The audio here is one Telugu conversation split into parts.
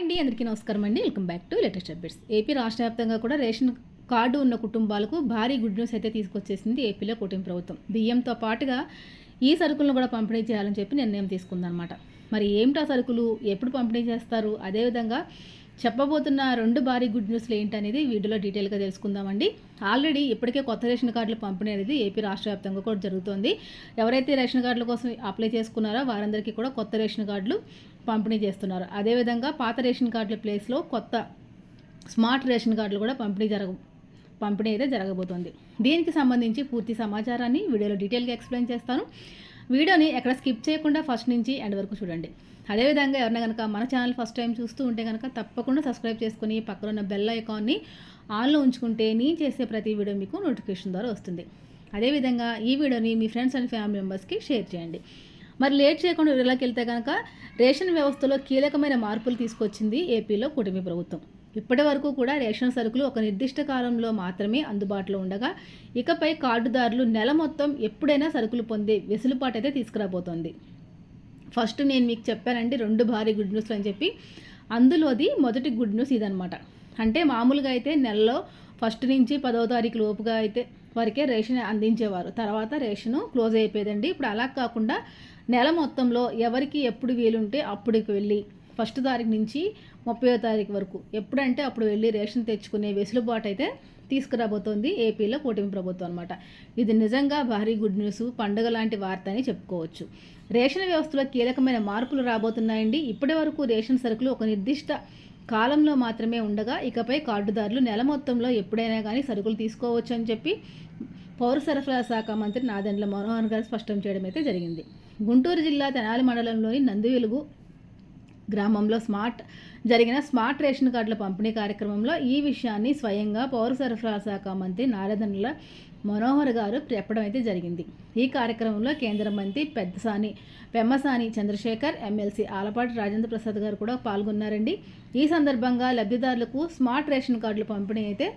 అండి అందరికీ నమస్కారం అండి. Welcome back to latest updates. AP రాష్ట్ర వ్యాప్తంగా కూడా రేషన్ కార్డు ఉన్న కుటుంబాలకు భారీ గుడ్ న్యూస్ అయితే తీసుకొచ్చేసింది ఏపీలో కూటమి ప్రభుత్వం. బియ్యంతో పాటుగా ఈ సరుకులను కూడా పంపిణీ చేయాలని చెప్పి నిర్ణయం తీసుకుందనమాట మరి ఏమిటా సరుకులు? ఎప్పుడు పంపిణీ చేస్తారు? అదేవిధంగా చెప్పబోతున్న రెండు భారీ గుడ్ న్యూస్లు ఏంటనేది వీడియోలో డీటెయిల్గా తెలుసుకుందామండి. ఆల్రెడీ ఇప్పటికే కొత్త రేషన్ కార్డులు పంపిణీ అనేది ఏపీ రాష్ట్ర వ్యాప్తంగా కూడా జరుగుతోంది. ఎవరైతే రేషన్ కార్డుల కోసం అప్లై చేసుకున్నారో వారందరికీ కూడా కొత్త రేషన్ కార్డులు పంపిణీ చేస్తున్నారు. అదేవిధంగా పాత రేషన్ కార్డుల ప్లేస్లో కొత్త స్మార్ట్ రేషన్ కార్డులు కూడా పంపిణీ జరగ పంపిణీ అయితే జరగబోతోంది. దీనికి సంబంధించి పూర్తి సమాచారాన్ని వీడియోలో డీటెయిల్గా ఎక్స్ప్లెయిన్ చేస్తాను. వీడియోని ఎక్కడ స్కిప్ చేయకుండా ఫస్ట్ నుంచి ఎండ్ వరకు చూడండి. అదేవిధంగా ఎవరైనా కనుక మన ఛానల్ ఫస్ట్ టైం చూస్తూ ఉంటే కనుక తప్పకుండా సబ్స్క్రైబ్ చేసుకుని పక్కన ఉన్న బెల్ ఐకాన్ని ఆన్లో ఉంచుకుంటే నేను చేసే ప్రతి వీడియో మీకు నోటిఫికేషన్ ద్వారా వస్తుంది. అదేవిధంగా ఈ వీడియోని మీ ఫ్రెండ్స్ అండ్ ఫ్యామిలీ మెంబర్స్కి షేర్ చేయండి. మరి లేట్ చేయకుండా వీడియోలోకి వెళ్తే కనుక రేషన్ వ్యవస్థలో కీలకమైన మార్పులు తీసుకొచ్చింది ఏపీలో కూటమి ప్రభుత్వం. ఇప్పటి వరకు కూడా రేషన్ సరుకులు ఒక నిర్దిష్ట కాలంలో మాత్రమే అందుబాటులో ఉండగా ఇకపై కార్డుదారులు నెల మొత్తం ఎప్పుడైనా సరుకులు పొందే వెసులుబాటు అయితే తీసుకురాబోతోంది. ఫస్ట్ నేను మీకు చెప్పానండి రెండు భారీ గుడ్ న్యూస్లు అని చెప్పి. అందులోది మొదటి గుడ్ న్యూస్ ఇదనమాట అంటే మామూలుగా అయితే నెలలో ఫస్ట్ నుంచి పదవ తారీఖు లోపుగా అయితే వరకే రేషన్ అందించేవారు. తర్వాత రేషను క్లోజ్ అయిపోయేదండి. ఇప్పుడు అలా కాకుండా నెల మొత్తంలో ఎవరికి ఎప్పుడు వీలుంటే అప్పటికి వెళ్ళి ఫస్ట్ తారీఖు నుంచి ముప్పై తారీఖు వరకు. ఎప్పుడంటే అప్పుడు వెళ్ళి రేషన్ తెచ్చుకునే వెసులుబాటు అయితే తీసుకురాబోతోంది ఏపీలో కూటమి ప్రభుత్వం అనమాట ఇది నిజంగా భారీ గుడ్ న్యూస్ పండుగ లాంటి వార్త అని చెప్పుకోవచ్చు. రేషన్ వ్యవస్థలో కీలకమైన మార్పులు రాబోతున్నాయండి. ఇప్పటి వరకు రేషన్ సరుకులు ఒక నిర్దిష్ట కాలంలో మాత్రమే ఉండగా ఇకపై కార్డుదారులు నెల మొత్తంలో ఎప్పుడైనా కానీ సరుకులు తీసుకోవచ్చు అని చెప్పి పౌర సరఫరా శాఖ మంత్రి నాదెండ్ల మనోహర్ గారు స్పష్టం చేయడం అయితే జరిగింది. గుంటూరు జిల్లా తెనాలి మండలంలోని నందివెలుగు గ్రామంలో స్మార్ట్ జరిగిన స్మార్ట్ రేషన్ కార్డుల పంపిణీ కార్యక్రమంలో ఈ విషయాన్ని స్వయంగా పౌర సరఫరా శాఖ మంత్రి నారదనుల మనోహర్ గారు చెప్పడం అయితే జరిగింది. ఈ కార్యక్రమంలో కేంద్ర మంత్రి పెద్దసాని పెమ్మసాని చంద్రశేఖర్ ఎమ్మెల్సీ ఆలపాటి రాజేంద్ర ప్రసాద్ గారు కూడా పాల్గొన్నారండి. ఈ సందర్భంగా లబ్ధిదారులకు స్మార్ట్ రేషన్ కార్డుల పంపిణీ అయితే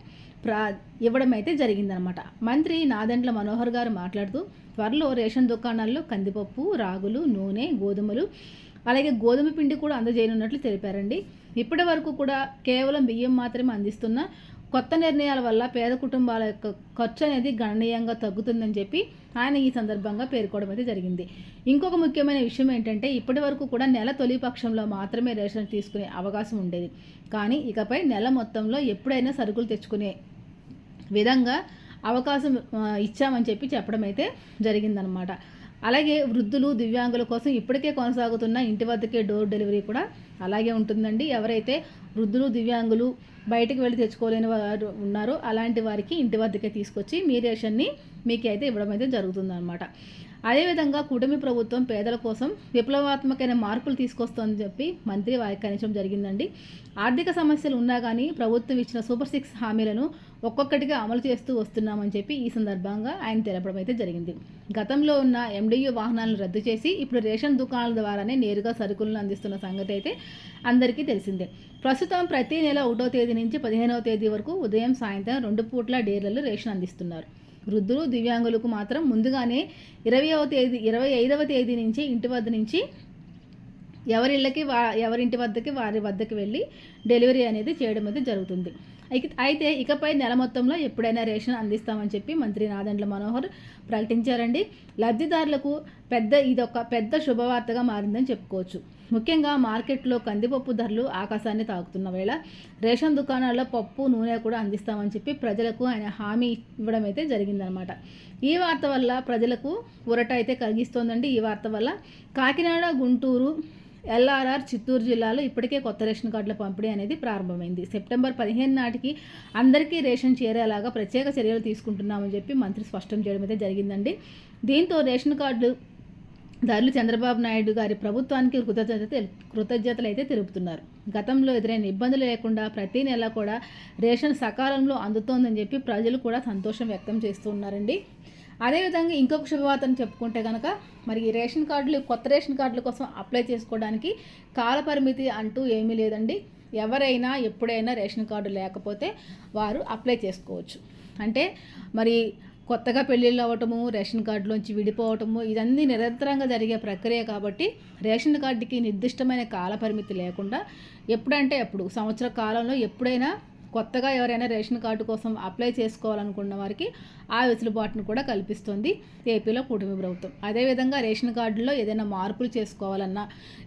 ప్రా ఇవ్వడం అయితే జరిగిందనమాట. మంత్రి నాదెండ్ల మనోహర్ గారు మాట్లాడుతూ త్వరలో రేషన్ దుకాణాల్లో కందిపప్పు రాగులు నూనె గోధుమలు అలాగే గోధుమ పిండి కూడా అందజేయనున్నట్లు తెలిపారండి. ఇప్పటి వరకు కూడా కేవలం బియ్యం మాత్రమే అందిస్తున్న కొత్త నిర్ణయాల వల్ల పేద కుటుంబాల యొక్క ఖర్చు అనేది గణనీయంగా తగ్గుతుందని చెప్పి ఆయన ఈ సందర్భంగా పేర్కోవడం అయితే జరిగింది. ఇంకొక ముఖ్యమైన విషయం ఏంటంటే ఇప్పటి వరకు కూడా నెల తొలి పక్షంలో మాత్రమే రేషన్ తీసుకునే అవకాశం ఉండేది. కానీ ఇకపై నెల మొత్తంలో ఎప్పుడైనా సరుకులు తెచ్చుకునే విధంగా అవకాశం ఇచ్చామని చెప్పి చెప్పడం అయితే జరిగిందనమాట అలాగే వృద్ధులు దివ్యాంగుల కోసం ఇప్పటికే కొనసాగుతున్న ఇంటి వద్దకే డోర్ డెలివరీ కూడా అలాగే ఉంటుందండి. ఎవరైతే వృద్ధులు దివ్యాంగులు బయటకు వెళ్ళి తెచ్చుకోలేని వారు ఉన్నారో అలాంటి వారికి ఇంటి వద్దకే తీసుకొచ్చి మీ రేషన్ని మీకైతే ఇవ్వడం అయితే జరుగుతుందన్నమాట. అదేవిధంగా కూటమి ప్రభుత్వం పేదల కోసం విప్లవాత్మకమైన మార్పులు తీసుకొస్తోందని చెప్పి మంత్రి వ్యాఖ్యానించడం జరిగిందండి. ఆర్థిక సమస్యలు ఉన్నా కానీ ప్రభుత్వం ఇచ్చిన సూపర్ సిక్స్ హామీలను ఒక్కొక్కటిగా అమలు చేస్తూ వస్తున్నామని చెప్పి ఈ సందర్భంగా ఆయన తెలపడం అయితే జరిగింది. గతంలో ఉన్న ఎండియు వాహనాలను రద్దు చేసి ఇప్పుడు రేషన్ దుకాణాల ద్వారానే నేరుగా సరుకులను అందిస్తున్న సంగతి అయితే అందరికీ తెలిసిందే. ప్రస్తుతం ప్రతి నెల ఒకటో తేదీ నుంచి పదిహేనవ తేదీ వరకు ఉదయం సాయంత్రం రెండు పూట్ల డేర్లలో రేషన్ అందిస్తున్నారు. వృద్ధులు దివ్యాంగులకు మాత్రం ముందుగానే ఇరవైవ తేదీ ఇరవై ఐదవ తేదీ నుంచి ఇంటి వద్ద నుంచి ఎవరిళ్ళకి వా ఎవరింటి వద్దకి వారి వద్దకి వెళ్ళి డెలివరీ అనేది చేయడం అయితే జరుగుతుంది. అయితే ఇకపై నెల మొత్తంలో ఎప్పుడైనా రేషన్ అందిస్తామని చెప్పి మంత్రి నాదండ్ల మనోహర్ ప్రకటించారండి. లబ్ధిదారులకు పెద్ద ఇదొక పెద్ద శుభవార్తగా మారిందని చెప్పుకోవచ్చు. ముఖ్యంగా మార్కెట్లో కందిపప్పు ధరలు ఆకాశాన్ని తాకుతున్న వేళ రేషన్ దుకాణాల్లో పప్పు నూనె కూడా అందిస్తామని చెప్పి ప్రజలకు ఆయన హామీ ఇవ్వడం అయితే జరిగిందనమాట ఈ వార్త వల్ల ప్రజలకు ఉరట అయితే కలిగిస్తోందండి. ఈ వార్త వల్ల కాకినాడ గుంటూరు ఎల్ఆర్ఆర్ చిత్తూరు జిల్లాలో ఇప్పటికే కొత్త రేషన్ కార్డుల పంపిణీ అనేది ప్రారంభమైంది. సెప్టెంబర్ పదిహేను నాటికి అందరికీ రేషన్ చేరేలాగా ప్రత్యేక చర్యలు తీసుకుంటున్నామని చెప్పి మంత్రి స్పష్టం చేయడం అయితే జరిగిందండి. దీంతో రేషన్ కార్డు దారులు చంద్రబాబు నాయుడు గారి ప్రభుత్వానికి కృతజ్ఞత కృతజ్ఞతలు అయితే తెలుపుతున్నారు. గతంలో ఎదురైన ఇబ్బందులు లేకుండా ప్రతి నెల కూడా రేషన్ సకాలంలో అందుతోందని చెప్పి ప్రజలు కూడా సంతోషం వ్యక్తం చేస్తున్నారండి అదేవిధంగా ఇంకొక శుభవార్తను చెప్పుకుంటే కనుక మరి ఈ రేషన్ కార్డులు కొత్త రేషన్ కార్డుల కోసం అప్లై చేసుకోవడానికి కాలపరిమితి అంటూ ఏమీ లేదండి. ఎవరైనా ఎప్పుడైనా రేషన్ కార్డు లేకపోతే వారు అప్లై చేసుకోవచ్చు. అంటే మరి కొత్తగా పెళ్ళిళ్ళు అవ్వటము రేషన్ కార్డులోంచి విడిపోవటము ఇదన్నీ నిరంతరంగా జరిగే ప్రక్రియ కాబట్టి రేషన్ కార్డుకి నిర్దిష్టమైన కాల పరిమితి లేకుండా ఎప్పుడంటే అప్పుడు సంవత్సర కాలంలో ఎప్పుడైనా కొత్తగా ఎవరైనా రేషన్ కార్డు కోసం అప్లై చేసుకోవాలనుకున్న వారికి ఆ వెసులుబాటును కూడా కల్పిస్తుంది ఏపీలో కూటమి ప్రభుత్వం. అదేవిధంగా రేషన్ కార్డులో ఏదైనా మార్పులు చేసుకోవాలన్నా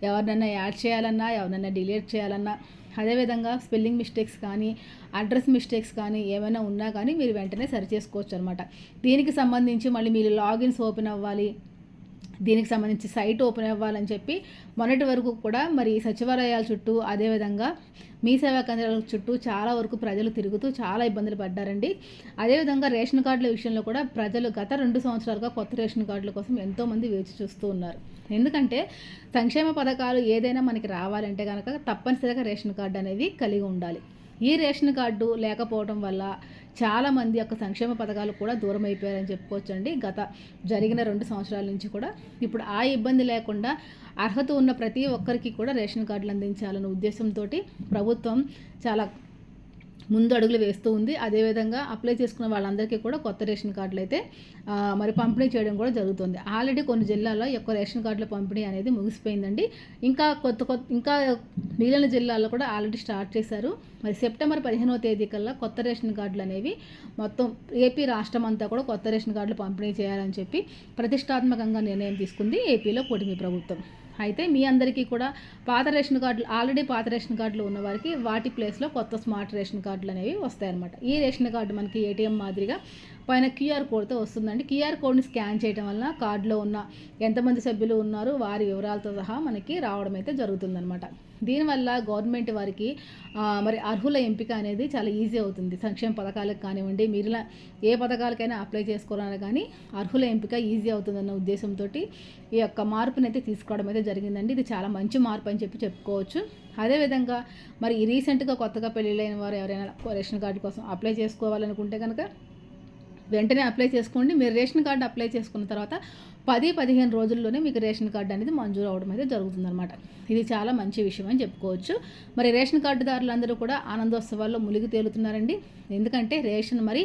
ఎవరినైనా యాడ్ చేయాలన్నా ఎవరినైనా డిలీట్ చేయాలన్నా అదేవిధంగా స్పెల్లింగ్ మిస్టేక్స్ కానీ అడ్రస్ మిస్టేక్స్ కానీ ఏమైనా ఉన్నా కానీ మీరు వెంటనే సరి చేసుకోవచ్చు అనమాట దీనికి సంబంధించి మళ్ళీ మీరు లాగిన్స్ ఓపెన్ అవ్వాలి దీనికి సంబంధించి సైట్ ఓపెన్ అవ్వాలని చెప్పి మొన్నటి వరకు కూడా మరి సచివాలయాల చుట్టూ అదేవిధంగా మీ సేవా కేంద్రాల చుట్టూ చాలా వరకు ప్రజలు తిరుగుతూ చాలా ఇబ్బందులు పడ్డారండి. అదేవిధంగా రేషన్ కార్డుల విషయంలో కూడా ప్రజలు గత రెండు సంవత్సరాలుగా కొత్త రేషన్ కార్డుల కోసం ఎంతోమంది వేచి చూస్తూ ఉన్నారు. ఎందుకంటే సంక్షేమ పథకాలు ఏదైనా మనకి రావాలంటే కనుక తప్పనిసరిగా రేషన్ కార్డు అనేది కలిగి ఉండాలి. ఈ రేషన్ కార్డు లేకపోవడం వల్ల చాలామంది యొక్క సంక్షేమ పథకాలు కూడా దూరం అయిపోయారని చెప్పుకోవచ్చండి. గత జరిగిన రెండు సంవత్సరాల నుంచి కూడా ఇప్పుడు ఆ ఇబ్బంది లేకుండా అర్హత ఉన్న ప్రతి ఒక్కరికి కూడా రేషన్ కార్డులు అందించాలనే ఉద్దేశంతో ప్రభుత్వం చాలా ముందు అడుగులు వేస్తూ ఉంది. అదేవిధంగా అప్లై చేసుకున్న వాళ్ళందరికీ కూడా కొత్త రేషన్ కార్డులు అయితే మరి పంపిణీ చేయడం కూడా జరుగుతుంది. ఆల్రెడీ కొన్ని జిల్లాల్లో యొక్క రేషన్ కార్డుల పంపిణీ అనేది ముగిసిపోయిందండి. ఇంకా కొత్త కొత్త ఇంకా మిగిలిన జిల్లాల్లో కూడా ఆల్రెడీ స్టార్ట్ చేశారు. మరి సెప్టెంబర్ పదిహేనవ తేదీ కల్లా కొత్త రేషన్ కార్డులు అనేవి మొత్తం ఏపీ రాష్ట్రం అంతా కూడా కొత్త రేషన్ కార్డులు పంపిణీ చేయాలని చెప్పి ప్రతిష్టాత్మకంగా నిర్ణయం తీసుకుంది ఏపీలో కూటమి ప్రభుత్వం. అయితే మీ అందరికీ కూడా పాత రేషన్ కార్డులు ఆల్రెడీ పాత రేషన్ కార్డులు ఉన్న వారికి వాటి ప్లేస్లో కొత్త స్మార్ట్ రేషన్ కార్డులు అనేవి వస్తాయన్నమాట. ఈ రేషన్ కార్డు మనకి ఏటీఎం మాదిరిగా పైన క్యూఆర్ కోడ్తో వస్తుందండి. క్యూఆర్ కోడ్ని స్కాన్ చేయడం వల్ల కార్డులో ఉన్న ఎంతమంది సభ్యులు ఉన్నారు వారి వివరాలతో సహా మనకి రావడం అయితే జరుగుతుందన్నమాట. దీనివల్ల గవర్నమెంట్ వారికి మరి అర్హుల ఎంపిక అనేది చాలా ఈజీ అవుతుంది. సంక్షేమ పథకాలకు కానివ్వండి మీరు ఏ పథకాలకైనా అప్లై చేసుకోవాలన్నా కానీ అర్హుల ఎంపిక ఈజీ అవుతుందన్న ఉద్దేశంతో ఈ యొక్క మార్పుని అయితే తీసుకోవడం అయితే జరిగిందండి. ఇది చాలా మంచి మార్పు అని చెప్పి చెప్పుకోవచ్చు. అదేవిధంగా మరి రీసెంట్గా కొత్తగా పెళ్ళిళ్ళైన వారు ఎవరైనా రేషన్ కార్డు కోసం అప్లై చేసుకోవాలనుకుంటే కనుక వెంటనే అప్లై చేసుకోండి. మీరు రేషన్ కార్డు అప్లై చేసుకున్న తర్వాత పది పదిహేను రోజుల్లోనే మీకు రేషన్ కార్డు అనేది మంజూరు అవడం అయితే జరుగుతుందన్నమాట. ఇది చాలా మంచి విషయం అని చెప్పుకోవచ్చు. మరి రేషన్ కార్డుదారులందరూ కూడా ఆనందోత్సవాల్లో మునిగి తేలుతున్నారండి. ఎందుకంటే రేషన్ మరి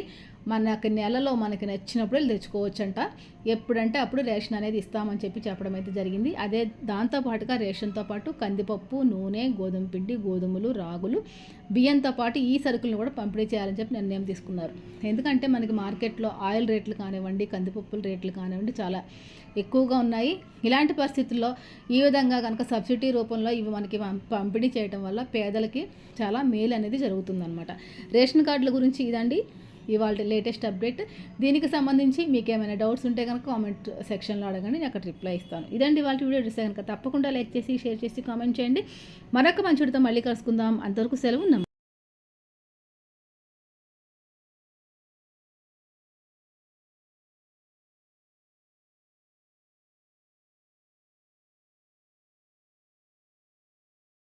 మనకి నెలలో మనకి నచ్చినప్పుడు తెచ్చుకోవచ్చంట. ఎప్పుడంటే అప్పుడు రేషన్ అనేది ఇస్తామని చెప్పి చెప్పడం అయితే జరిగింది. అదే దాంతోపాటుగా రేషన్తో పాటు కందిపప్పు నూనె గోధుమ పిండి గోధుమలు రాగులు బియ్యంతో పాటు ఈ సరుకులను కూడా పంపిణీ చేయాలని చెప్పి నిర్ణయం తీసుకున్నారు. ఎందుకంటే మనకి మార్కెట్లో ఆయిల్ రేట్లు కానివ్వండి కందిపప్పుల రేట్లు కానివ్వండి చాలా ఎక్కువగా ఉన్నాయి. ఇలాంటి పరిస్థితుల్లో ఈ విధంగా కనుక సబ్సిడీ రూపంలో ఇవి మనకి పంపిణీ చేయడం వల్ల పేదలకి చాలా మేలు అనేది జరుగుతుందన్నమాట. రేషన్ కార్డుల గురించి ఇదండి. ఇవాళ లేటెస్ట్ అప్డేట్. దీనికి సంబంధించి మీకు ఏమైనా డౌట్స్ ఉంటే కనుక కామెంట్ సెక్షన్లో అడగండి నేను అక్కడ రిప్లై ఇస్తాను. ఇదండి ఇవాళ వీడియో. చూస్తే కనుక తప్పకుండా లైక్ చేసి షేర్ చేసి కామెంట్ చేయండి. మరొక మంచి మళ్ళీ కలుసుకుందాం. అంతవరకు సెలవు